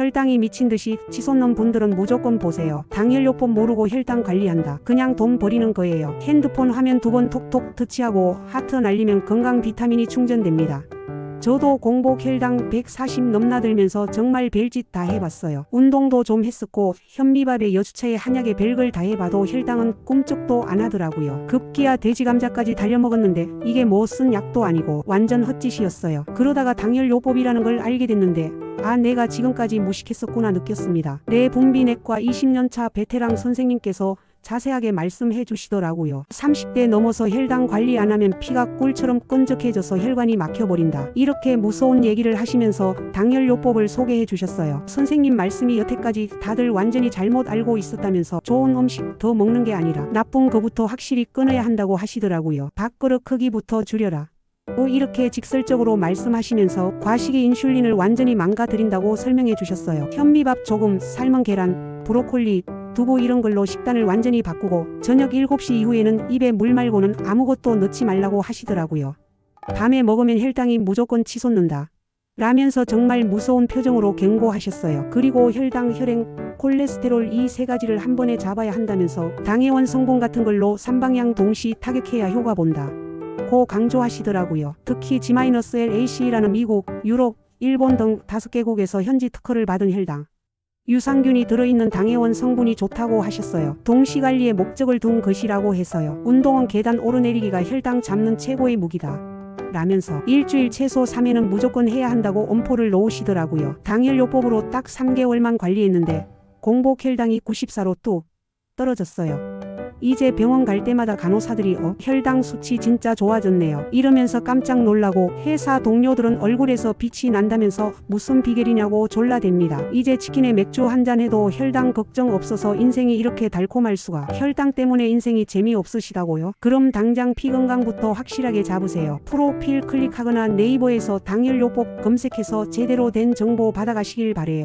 혈당이 미친 듯이 치솟는 분들은 무조건 보세요. 당연요법 모르고 혈당 관리한다. 그냥 돈 버리는 거예요. 핸드폰 화면 두 번 톡톡 터치하고 하트 날리면 건강 비타민이 충전됩니다. 저도 공복 혈당 140 넘나들면서 정말 별짓 다 해봤어요. 운동도 좀 했었고 현미밥에 여주차에 한약에 별걸 다 해봐도 혈당은 꿈쩍도 안 하더라고요. 급기야 돼지 감자까지 달려 먹었는데 이게 뭐 쓴 약도 아니고 완전 헛짓이었어요. 그러다가 당열요법이라는 걸 알게 됐는데 아 내가 지금까지 무식했었구나 느꼈습니다. 내 분비내과 20년차 베테랑 선생님께서 자세하게 말씀해 주시더라고요. 30대 넘어서 혈당 관리 안 하면 피가 꿀처럼 끈적해져서 혈관이 막혀버린다. 이렇게 무서운 얘기를 하시면서 당열요법을 소개해 주셨어요. 선생님 말씀이 여태까지 다들 완전히 잘못 알고 있었다면서 좋은 음식 더 먹는 게 아니라 나쁜 거부터 확실히 끊어야 한다고 하시더라고요. 밥그릇 크기부터 줄여라. 또 이렇게 직설적으로 말씀하시면서 과식의 인슐린을 완전히 망가뜨린다고 설명해 주셨어요. 현미밥 조금, 삶은 계란, 브로콜리, 두부 이런 걸로 식단을 완전히 바꾸고 저녁 7시 이후에는 입에 물 말고는 아무것도 넣지 말라고 하시더라고요. 밤에 먹으면 혈당이 무조건 치솟는다. 라면서 정말 무서운 표정으로 경고하셨어요. 그리고 혈당, 혈행, 콜레스테롤 이 세 가지를 한 번에 잡아야 한다면서 당해원 성분 같은 걸로 삼방향 동시 타격해야 효과 본다. 고 강조하시더라고요. 특히 G-LAC라는 미국, 유럽, 일본 등 다섯 개국에서 현지 특허를 받은 혈당. 유산균이 들어있는 당해원 성분이 좋다고 하셨어요. 동시관리의 목적을 둔 것이라고 해서요. 운동은 계단 오르내리기가 혈당 잡는 최고의 무기다. 라면서 일주일 최소 3회는 무조건 해야 한다고 엄포를 놓으시더라고요. 당열요법으로 딱 3개월만 관리했는데 공복 혈당이 94로 뚝 떨어졌어요. 이제 병원 갈 때마다 간호사들이 어 혈당 수치 진짜 좋아졌네요. 이러면서 깜짝 놀라고 회사 동료들은 얼굴에서 빛이 난다면서 무슨 비결이냐고 졸라댑니다. 이제 치킨에 맥주 한 잔 해도 혈당 걱정 없어서 인생이 이렇게 달콤할 수가. 혈당 때문에 인생이 재미없으시다고요? 그럼 당장 피 건강부터 확실하게 잡으세요. 프로필 클릭하거나 네이버에서 당열요법 검색해서 제대로 된 정보 받아가시길 바래요.